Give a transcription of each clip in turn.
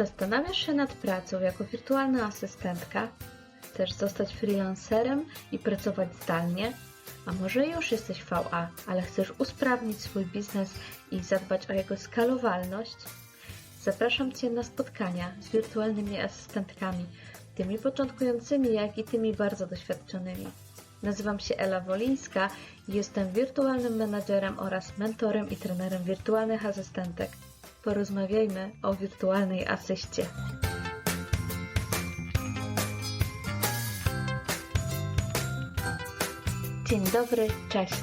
Zastanawiasz się nad pracą jako wirtualna asystentka? Chcesz zostać freelancerem i pracować zdalnie? A może już jesteś VA, ale chcesz usprawnić swój biznes i zadbać o jego skalowalność? Zapraszam Cię na spotkania z wirtualnymi asystentkami, tymi początkującymi, jak i tymi bardzo doświadczonymi. Nazywam się Ela Wolińska i jestem wirtualnym menadżerem oraz mentorem i trenerem wirtualnych asystentek. Porozmawiajmy o wirtualnej asyście. Dzień dobry, cześć.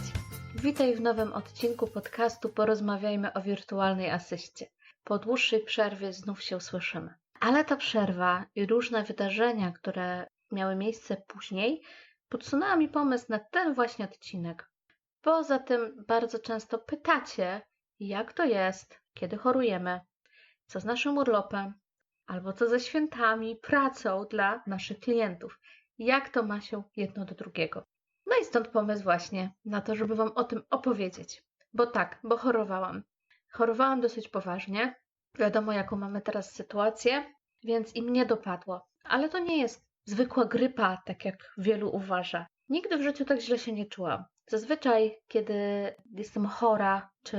Witaj w nowym odcinku podcastu Porozmawiajmy o wirtualnej asyście. Po dłuższej przerwie znów się słyszymy. Ale ta przerwa i różne wydarzenia, które miały miejsce później, podsunęła mi pomysł na ten właśnie odcinek. Poza tym bardzo często pytacie, jak to jest, kiedy chorujemy, co z naszym urlopem, albo co ze świętami, pracą dla naszych klientów. Jak to ma się jedno do drugiego? No i stąd pomysł właśnie na to, żeby Wam o tym opowiedzieć. Bo tak, bo chorowałam. Chorowałam dosyć poważnie. Wiadomo, jaką mamy teraz sytuację, więc i mnie dopadło. Ale to nie jest zwykła grypa, tak jak wielu uważa. Nigdy w życiu tak źle się nie czułam. Zazwyczaj, kiedy jestem chora, czy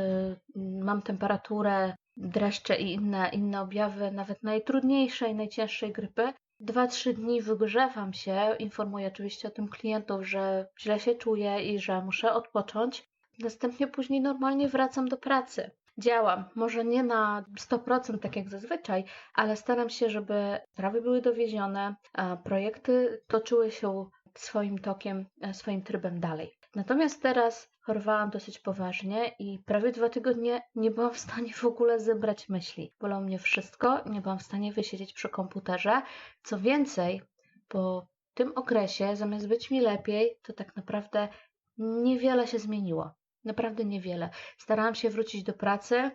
mam temperaturę, dreszcze i inne, inne objawy, nawet najtrudniejszej, najcięższej grypy, Dwa, trzy dni wygrzewam się, informuję oczywiście o tym klientów, że źle się czuję i że muszę odpocząć. Następnie później normalnie wracam do pracy. Działam, może nie na 100% tak jak zazwyczaj, ale staram się, żeby sprawy były dowiezione, projekty toczyły się swoim tokiem, e, swoim trybem dalej. Natomiast teraz chorowałam dosyć poważnie i prawie dwa tygodnie nie byłam w stanie w ogóle zebrać myśli. Bolało mnie wszystko, nie byłam w stanie wysiedzieć przy komputerze. Co więcej, po tym okresie, zamiast być mi lepiej, to tak naprawdę niewiele się zmieniło. Naprawdę niewiele. Starałam się wrócić do pracy,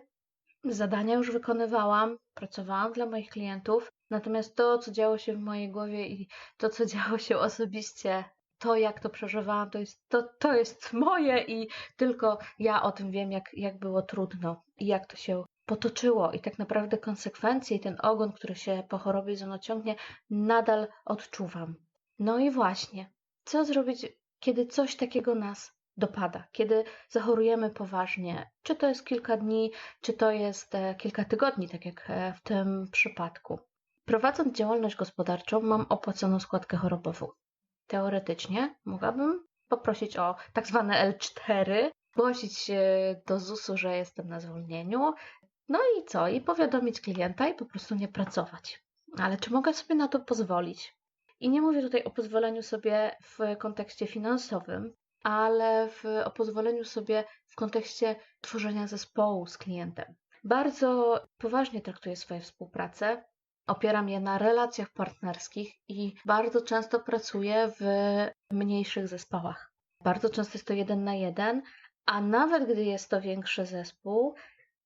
zadania już wykonywałam, pracowałam dla moich klientów, natomiast to, co działo się w mojej głowie i to, co działo się osobiście to, jak to przeżywałam, to jest, to, to jest moje i tylko ja o tym wiem, jak, jak było trudno i jak to się potoczyło. I tak naprawdę konsekwencje i ten ogon, który się po chorobie ze mną ciągnie, nadal odczuwam. No i właśnie, co zrobić, kiedy coś takiego nas dopada, kiedy zachorujemy poważnie? Czy to jest kilka dni, czy to jest e, kilka tygodni, tak jak e, w tym przypadku? Prowadząc działalność gospodarczą, mam opłaconą składkę chorobową teoretycznie mogłabym poprosić o tak zwane L4, zgłosić do ZUS-u, że jestem na zwolnieniu, no i co? I powiadomić klienta i po prostu nie pracować. Ale czy mogę sobie na to pozwolić? I nie mówię tutaj o pozwoleniu sobie w kontekście finansowym, ale w, o pozwoleniu sobie w kontekście tworzenia zespołu z klientem. Bardzo poważnie traktuję swoje współpracę Opieram je na relacjach partnerskich i bardzo często pracuję w mniejszych zespołach. Bardzo często jest to jeden na jeden, a nawet gdy jest to większy zespół,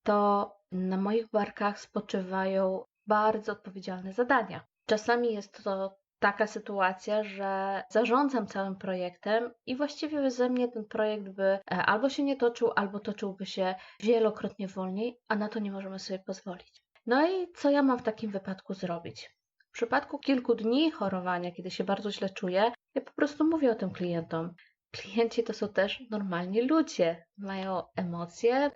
to na moich barkach spoczywają bardzo odpowiedzialne zadania. Czasami jest to taka sytuacja, że zarządzam całym projektem i właściwie beze mnie ten projekt by e, albo się nie toczył, albo toczyłby się wielokrotnie wolniej, a na to nie możemy sobie pozwolić. No i co ja mam w takim wypadku zrobić? W przypadku kilku dni chorowania, kiedy się bardzo źle czuję, ja po prostu mówię o tym klientom. Klienci to są też normalni ludzie, mają emocje, e,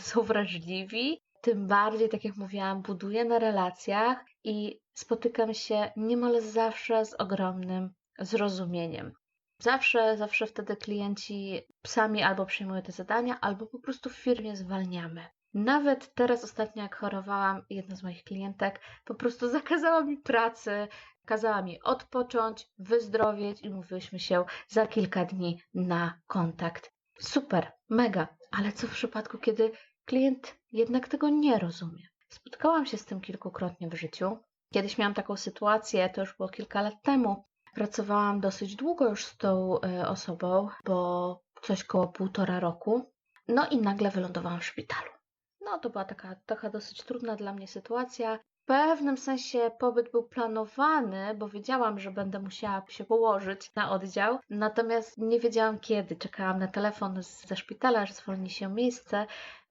są wrażliwi. Tym bardziej, tak jak mówiłam, buduję na relacjach i spotykam się niemal zawsze z ogromnym zrozumieniem. Zawsze, zawsze wtedy klienci sami albo przyjmują te zadania, albo po prostu w firmie zwalniamy. Nawet teraz ostatnio, jak chorowałam, jedna z moich klientek po prostu zakazała mi pracy, kazała mi odpocząć, wyzdrowieć i mówiłyśmy się za kilka dni na kontakt. Super, mega, ale co w przypadku, kiedy klient jednak tego nie rozumie? Spotkałam się z tym kilkukrotnie w życiu. Kiedyś miałam taką sytuację, to już było kilka lat temu. Pracowałam dosyć długo już z tą y, osobą, bo coś koło półtora roku. No i nagle wylądowałam w szpitalu. No to była taka, taka dosyć trudna dla mnie sytuacja. W pewnym sensie pobyt był planowany, bo wiedziałam, że będę musiała się położyć na oddział, natomiast nie wiedziałam kiedy. Czekałam na telefon ze szpitala, że zwolni się miejsce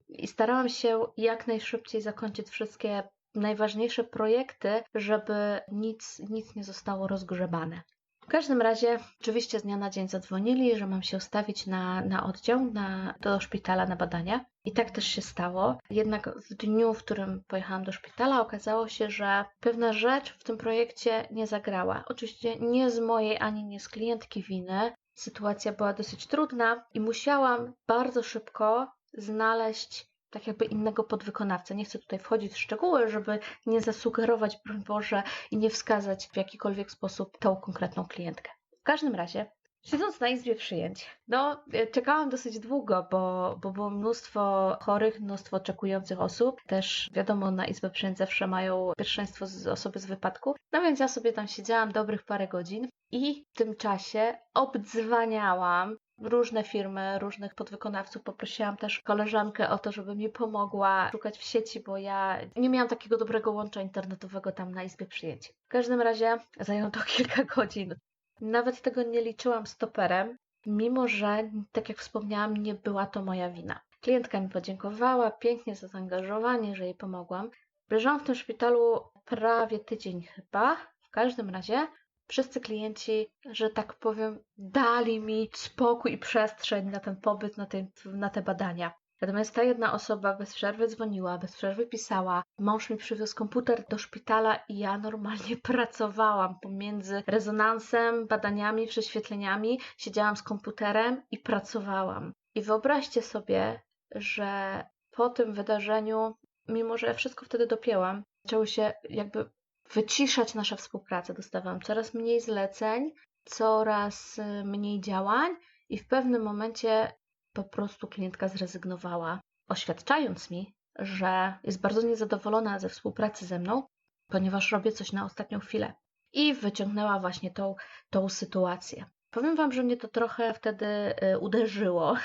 i starałam się jak najszybciej zakończyć wszystkie najważniejsze projekty, żeby nic, nic nie zostało rozgrzebane. W każdym razie, oczywiście z dnia na dzień zadzwonili, że mam się ustawić na, na oddział, na, do szpitala na badania. I tak też się stało. Jednak w dniu, w którym pojechałam do szpitala, okazało się, że pewna rzecz w tym projekcie nie zagrała. Oczywiście nie z mojej ani nie z klientki winy. Sytuacja była dosyć trudna i musiałam bardzo szybko znaleźć tak jakby innego podwykonawcę. Nie chcę tutaj wchodzić w szczegóły, żeby nie zasugerować, broń Boże, i nie wskazać w jakikolwiek sposób tą konkretną klientkę. W każdym razie, siedząc na izbie przyjęć, no e, czekałam dosyć długo, bo, bo było mnóstwo chorych, mnóstwo oczekujących osób. Też wiadomo, na izbę przyjęć zawsze mają pierwszeństwo z osoby z wypadku. No więc ja sobie tam siedziałam dobrych parę godzin i w tym czasie obdzwaniałam różne firmy, różnych podwykonawców. Poprosiłam też koleżankę o to, żeby mi pomogła szukać w sieci, bo ja nie miałam takiego dobrego łącza internetowego tam na izbie przyjęć. W każdym razie zajęło to kilka godzin. Nawet tego nie liczyłam stoperem, mimo że, tak jak wspomniałam, nie była to moja wina. Klientka mi podziękowała pięknie za zaangażowanie, że jej pomogłam. Leżałam w tym szpitalu prawie tydzień chyba. W każdym razie wszyscy klienci, że tak powiem, dali mi spokój i przestrzeń na ten pobyt, na te, na te badania. Natomiast ta jedna osoba bez przerwy dzwoniła, bez przerwy pisała. Mąż mi przywiózł komputer do szpitala i ja normalnie pracowałam pomiędzy rezonansem, badaniami, prześwietleniami. Siedziałam z komputerem i pracowałam. I wyobraźcie sobie, że po tym wydarzeniu, mimo że wszystko wtedy dopięłam, zaczęły się jakby wyciszać nasza współpraca. Dostawałam coraz mniej zleceń, coraz y, mniej działań i w pewnym momencie po prostu klientka zrezygnowała, oświadczając mi, że jest bardzo niezadowolona ze współpracy ze mną, ponieważ robię coś na ostatnią chwilę. I wyciągnęła właśnie tą, tą sytuację. Powiem Wam, że mnie to trochę wtedy y, uderzyło,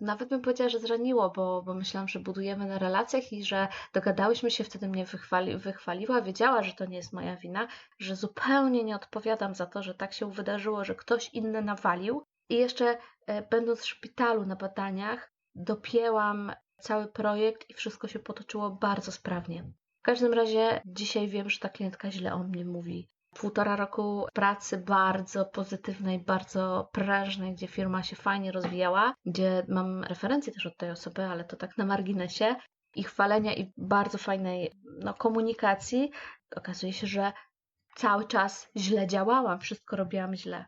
nawet bym powiedziała, że zraniło, bo, bo myślałam, że budujemy na relacjach i że dogadałyśmy się, wtedy mnie wychwali, wychwaliła, wiedziała, że to nie jest moja wina, że zupełnie nie odpowiadam za to, że tak się wydarzyło, że ktoś inny nawalił. I jeszcze e, będąc w szpitalu na badaniach, dopięłam cały projekt i wszystko się potoczyło bardzo sprawnie. W każdym razie dzisiaj wiem, że ta klientka źle o mnie mówi półtora roku pracy bardzo pozytywnej, bardzo prężnej, gdzie firma się fajnie rozwijała, gdzie mam referencje też od tej osoby, ale to tak na marginesie i chwalenia i bardzo fajnej no, komunikacji, okazuje się, że cały czas źle działałam, wszystko robiłam źle.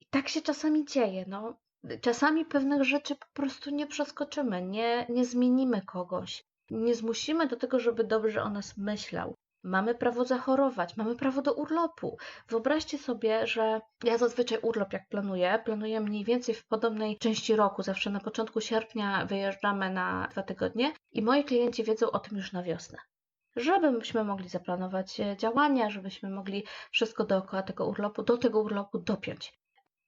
I tak się czasami dzieje, no. Czasami pewnych rzeczy po prostu nie przeskoczymy, nie, nie zmienimy kogoś. Nie zmusimy do tego, żeby dobrze o nas myślał. Mamy prawo zachorować, mamy prawo do urlopu. Wyobraźcie sobie, że ja zazwyczaj urlop, jak planuję, planuję mniej więcej w podobnej części roku. Zawsze na początku sierpnia wyjeżdżamy na dwa tygodnie i moi klienci wiedzą o tym już na wiosnę. Żebyśmy mogli zaplanować e, działania, żebyśmy mogli wszystko dookoła tego urlopu, do tego urlopu dopiąć.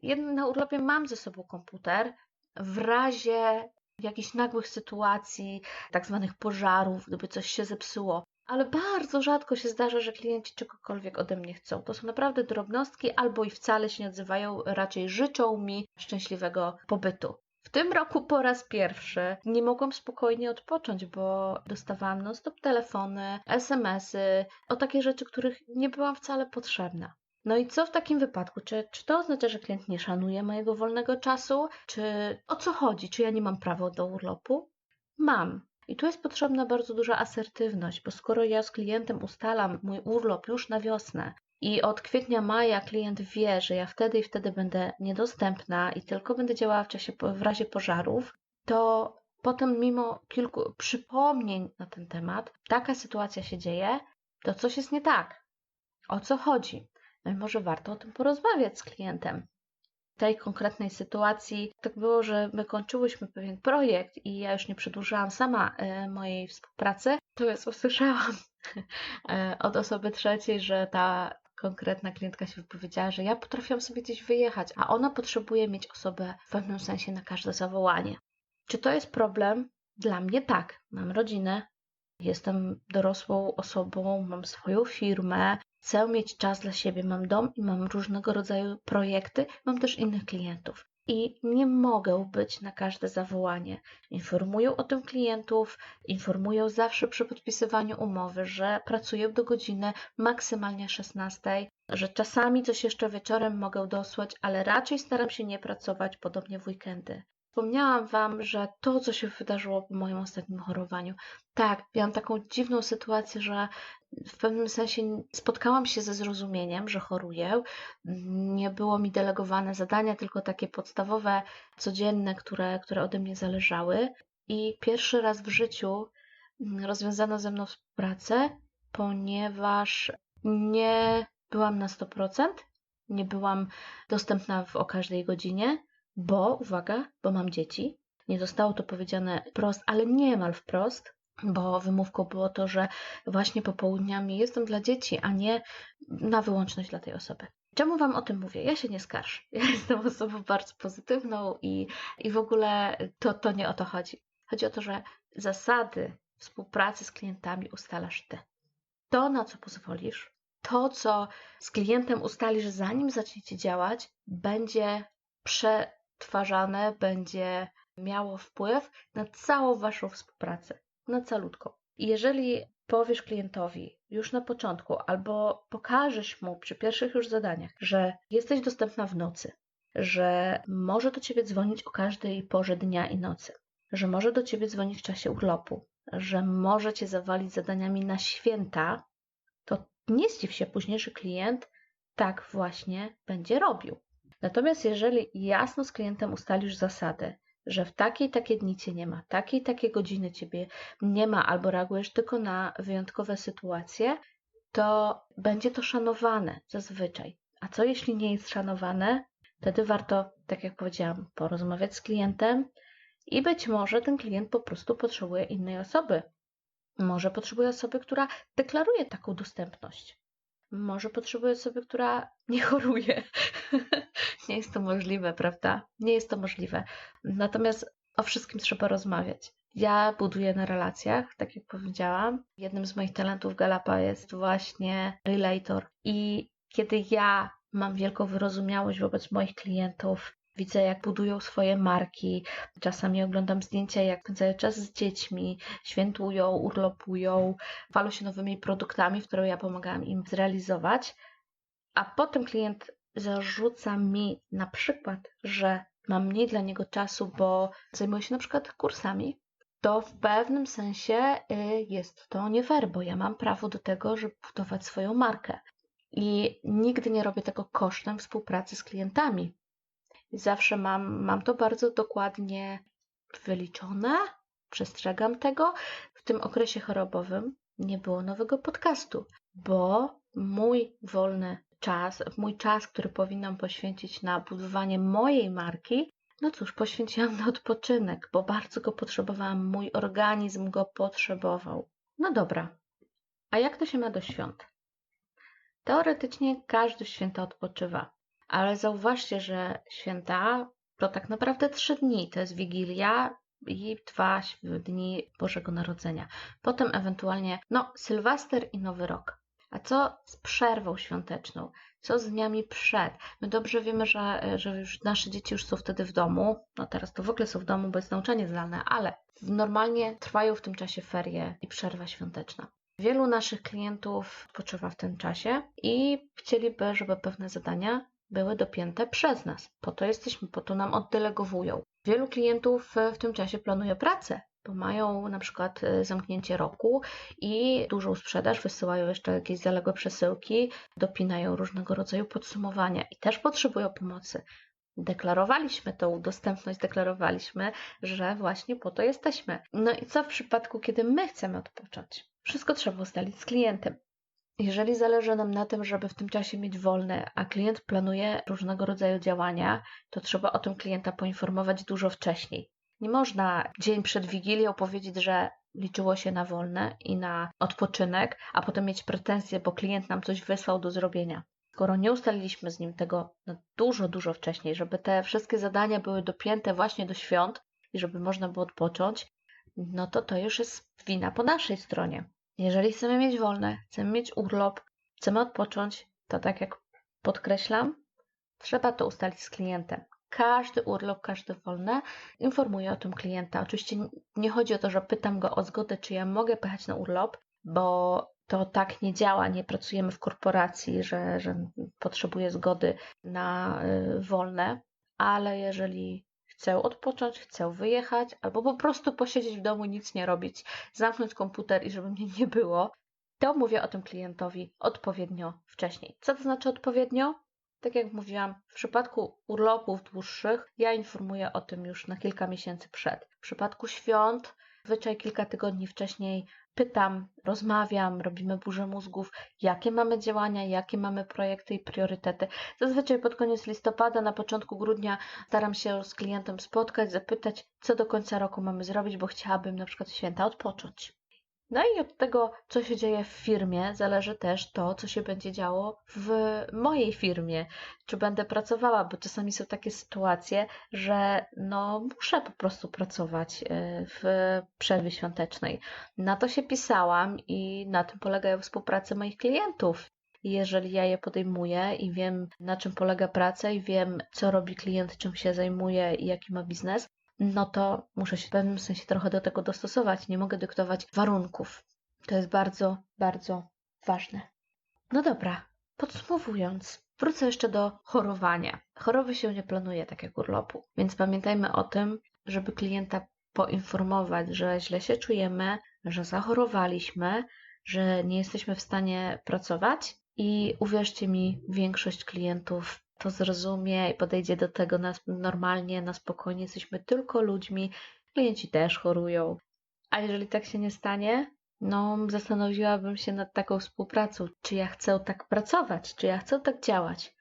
Jeden na urlopie mam ze sobą komputer. W razie jakichś nagłych sytuacji, tak zwanych pożarów, gdyby coś się zepsuło, ale bardzo rzadko się zdarza, że klienci czegokolwiek ode mnie chcą. To są naprawdę drobnostki, albo i wcale się nie odzywają, raczej życzą mi szczęśliwego pobytu. W tym roku po raz pierwszy nie mogłam spokojnie odpocząć, bo dostawałam non-stop telefony, SMS-y o takie rzeczy, których nie byłam wcale potrzebna. No i co w takim wypadku? Czy, czy to oznacza, że klient nie szanuje mojego wolnego czasu? Czy o co chodzi? Czy ja nie mam prawa do urlopu? Mam, i tu jest potrzebna bardzo duża asertywność, bo skoro ja z klientem ustalam mój urlop już na wiosnę i od kwietnia, maja klient wie, że ja wtedy i wtedy będę niedostępna i tylko będę działała w czasie w razie pożarów, to potem mimo kilku przypomnień na ten temat, taka sytuacja się dzieje, to coś jest nie tak. O co chodzi? No i może warto o tym porozmawiać z klientem tej konkretnej sytuacji tak było, że my kończyłyśmy pewien projekt i ja już nie przedłużałam sama e, mojej współpracy, to jest usłyszałam e, od osoby trzeciej, że ta konkretna klientka się wypowiedziała, że ja potrafiłam sobie gdzieś wyjechać, a ona potrzebuje mieć osobę w pewnym sensie na każde zawołanie. Czy to jest problem? Dla mnie tak. Mam rodzinę, jestem dorosłą osobą, mam swoją firmę, Chcę mieć czas dla siebie, mam dom i mam różnego rodzaju projekty, mam też innych klientów. i nie mogę być na każde zawołanie. Informuję o tym klientów, informuję zawsze przy podpisywaniu umowy, że pracuję do godziny maksymalnie 16, że czasami coś jeszcze wieczorem mogę dosłać, ale raczej staram się nie pracować, podobnie w weekendy. Wspomniałam Wam, że to, co się wydarzyło po moim ostatnim chorowaniu, tak, miałam taką dziwną sytuację, że w pewnym sensie spotkałam się ze zrozumieniem, że choruję. Nie było mi delegowane zadania, tylko takie podstawowe, codzienne, które, które ode mnie zależały. I pierwszy raz w życiu rozwiązano ze mną współpracę, ponieważ nie byłam na 100%, nie byłam dostępna w, o każdej godzinie, bo, uwaga, bo mam dzieci. Nie zostało to powiedziane wprost, ale niemal wprost, bo wymówką było to, że właśnie popołudniami jestem dla dzieci, a nie na wyłączność dla tej osoby. Czemu Wam o tym mówię? Ja się nie skarżę. Ja jestem osobą bardzo pozytywną i, i w ogóle to, to nie o to chodzi. Chodzi o to, że zasady współpracy z klientami ustalasz Ty. To, na co pozwolisz, to, co z klientem ustalisz, zanim zaczniecie działać, będzie przetwarzane, będzie miało wpływ na całą Waszą współpracę na calutką. Jeżeli powiesz klientowi już na początku, albo pokażesz mu przy pierwszych już zadaniach, że jesteś dostępna w nocy, że może do ciebie dzwonić o każdej porze dnia i nocy, że może do ciebie dzwonić w czasie urlopu, że może cię zawalić zadaniami na święta, to nie zdziw się później, że klient tak właśnie będzie robił. Natomiast jeżeli jasno z klientem ustalisz zasady, że w takiej takie dni cię nie ma, takiej takie godziny ciebie nie ma, albo reagujesz tylko na wyjątkowe sytuacje, to będzie to szanowane zazwyczaj. A co jeśli nie jest szanowane? Wtedy warto, tak jak powiedziałam, porozmawiać z klientem i być może ten klient po prostu potrzebuje innej osoby. Może potrzebuje osoby, która deklaruje taką dostępność. Może potrzebuje osoby, która nie choruje. nie jest to możliwe, prawda? Nie jest to możliwe. Natomiast o wszystkim trzeba rozmawiać. Ja buduję na relacjach, tak jak powiedziałam. Jednym z moich talentów Galapa jest właśnie relator. I kiedy ja mam wielką wyrozumiałość wobec moich klientów, Widzę, jak budują swoje marki. Czasami oglądam zdjęcia, jak spędzają czas z dziećmi, świętują, urlopują, chwalą się nowymi produktami, które ja pomagałam im zrealizować. A potem klient zarzuca mi na przykład, że mam mniej dla niego czasu, bo zajmuję się na przykład kursami, to w pewnym sensie y, jest to nie fair, bo ja mam prawo do tego, żeby budować swoją markę. I nigdy nie robię tego kosztem współpracy z klientami. Zawsze mam, mam to bardzo dokładnie wyliczone, przestrzegam tego. W tym okresie chorobowym nie było nowego podcastu, bo mój wolny czas, mój czas, który powinnam poświęcić na budowanie mojej marki, no cóż, poświęciłam na odpoczynek, bo bardzo go potrzebowałam, mój organizm go potrzebował. No dobra, a jak to się ma do świąt? Teoretycznie każdy święta odpoczywa. Ale zauważcie, że święta to tak naprawdę trzy dni. To jest Wigilia i dwa dni Bożego Narodzenia. Potem ewentualnie, no, Sylwester i Nowy Rok. A co z przerwą świąteczną? Co z dniami przed? My dobrze wiemy, że, że już nasze dzieci już są wtedy w domu. No teraz to w ogóle są w domu, bo jest nauczanie zdalne, ale normalnie trwają w tym czasie ferie i przerwa świąteczna. Wielu naszych klientów odpoczywa w tym czasie i chcieliby, żeby pewne zadania były dopięte przez nas. Po to jesteśmy, po to nam oddelegowują. Wielu klientów w tym czasie planuje pracę, bo mają na przykład e, zamknięcie roku i dużą sprzedaż, wysyłają jeszcze jakieś zaległe przesyłki, dopinają różnego rodzaju podsumowania i też potrzebują pomocy. Deklarowaliśmy tą dostępność, deklarowaliśmy, że właśnie po to jesteśmy. No i co w przypadku, kiedy my chcemy odpocząć? Wszystko trzeba ustalić z klientem. Jeżeli zależy nam na tym, żeby w tym czasie mieć wolne, a klient planuje różnego rodzaju działania, to trzeba o tym klienta poinformować dużo wcześniej. Nie można dzień przed Wigilią powiedzieć, że liczyło się na wolne i na odpoczynek, a potem mieć pretensje, bo klient nam coś wysłał do zrobienia. Skoro nie ustaliliśmy z nim tego dużo, dużo wcześniej, żeby te wszystkie zadania były dopięte właśnie do świąt i żeby można było odpocząć, no to to już jest wina po naszej stronie. Jeżeli chcemy mieć wolne, chcemy mieć urlop, chcemy odpocząć, to tak jak podkreślam, trzeba to ustalić z klientem. każdy urlop, każdy wolne, informuję o tym klienta. Oczywiście nie chodzi o to, że pytam go o zgodę, czy ja mogę pojechać na urlop, bo to tak nie działa. Nie pracujemy w korporacji, że, że potrzebuję zgody na y, wolne, ale jeżeli chcę odpocząć, chcę wyjechać, albo po prostu posiedzieć w domu, nic nie robić, zamknąć komputer i żeby mnie nie było, to mówię o tym klientowi odpowiednio wcześniej. Co to znaczy odpowiednio? Tak jak mówiłam, w przypadku urlopów dłuższych ja informuję o tym już na kilka miesięcy przed. W przypadku świąt, zwyczaj kilka tygodni wcześniej pytam, rozmawiam, robimy burzę mózgów, jakie mamy działania, jakie mamy projekty i priorytety. Zazwyczaj pod koniec listopada, na początku grudnia staram się z klientem spotkać, zapytać, co do końca roku mamy zrobić, bo chciałabym na przykład święta odpocząć. No i od tego, co się dzieje w firmie, zależy też to, co się będzie działo w mojej firmie, czy będę pracowała, bo czasami są takie sytuacje, że no muszę po prostu pracować y, w przerwie świątecznej. Na to się pisałam i na tym polegają współpracy moich klientów. Jeżeli ja je podejmuję i wiem, na czym polega praca, i wiem, co robi klient, czym się zajmuje i jaki ma biznes, no to muszę się w pewnym sensie trochę do tego dostosować. Nie mogę dyktować warunków. To jest bardzo, bardzo ważne. No dobra, podsumowując, wrócę jeszcze do chorowania. Choroby się nie planuje tak jak urlopu, więc pamiętajmy o tym, żeby klienta poinformować, że źle się czujemy, że zachorowaliśmy, że nie jesteśmy w stanie pracować. I uwierzcie mi, większość klientów to zrozumie i podejdzie do tego nas normalnie, na spokojnie. Jesteśmy tylko ludźmi, klienci też chorują. A jeżeli tak się nie stanie, no zastanowiłabym się nad taką współpracą, czy ja chcę tak pracować, czy ja chcę tak działać.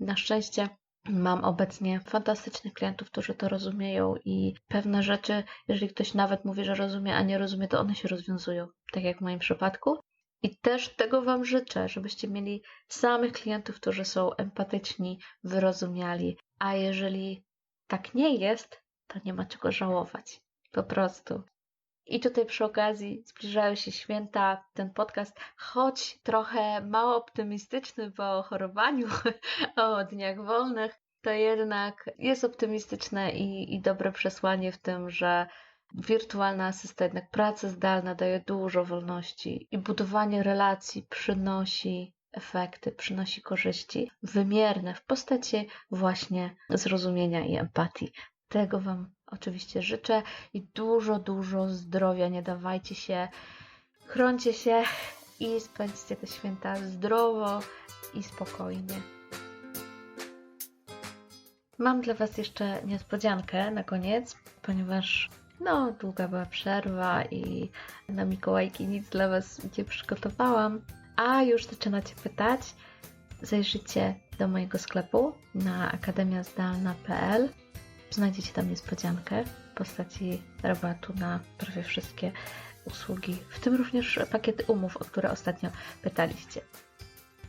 Na szczęście mam obecnie fantastycznych klientów, którzy to rozumieją i pewne rzeczy, jeżeli ktoś nawet mówi, że rozumie, a nie rozumie, to one się rozwiązują, tak jak w moim przypadku. I też tego Wam życzę, żebyście mieli samych klientów, którzy są empatyczni, wyrozumiali. A jeżeli tak nie jest, to nie ma czego żałować. Po prostu. I tutaj przy okazji zbliżają się święta. Ten podcast, choć trochę mało optymistyczny po chorowaniu, o dniach wolnych, to jednak jest optymistyczne i, i dobre przesłanie w tym, że wirtualna asysta, jednak praca zdalna daje dużo wolności i budowanie relacji przynosi efekty, przynosi korzyści wymierne w postaci właśnie zrozumienia i empatii. Tego Wam oczywiście życzę i dużo, dużo zdrowia. Nie dawajcie się, chroncie się i spędźcie te święta zdrowo i spokojnie. Mam dla Was jeszcze niespodziankę na koniec, ponieważ no, długa była przerwa i na Mikołajki nic dla Was nie przygotowałam, a już zaczynacie pytać. Zajrzyjcie do mojego sklepu na akademiazdalna.pl. Znajdziecie tam niespodziankę w postaci rabatu na prawie wszystkie usługi, w tym również pakiety umów, o które ostatnio pytaliście.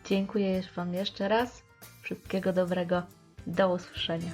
Dziękuję Wam jeszcze raz. Wszystkiego dobrego. Do usłyszenia.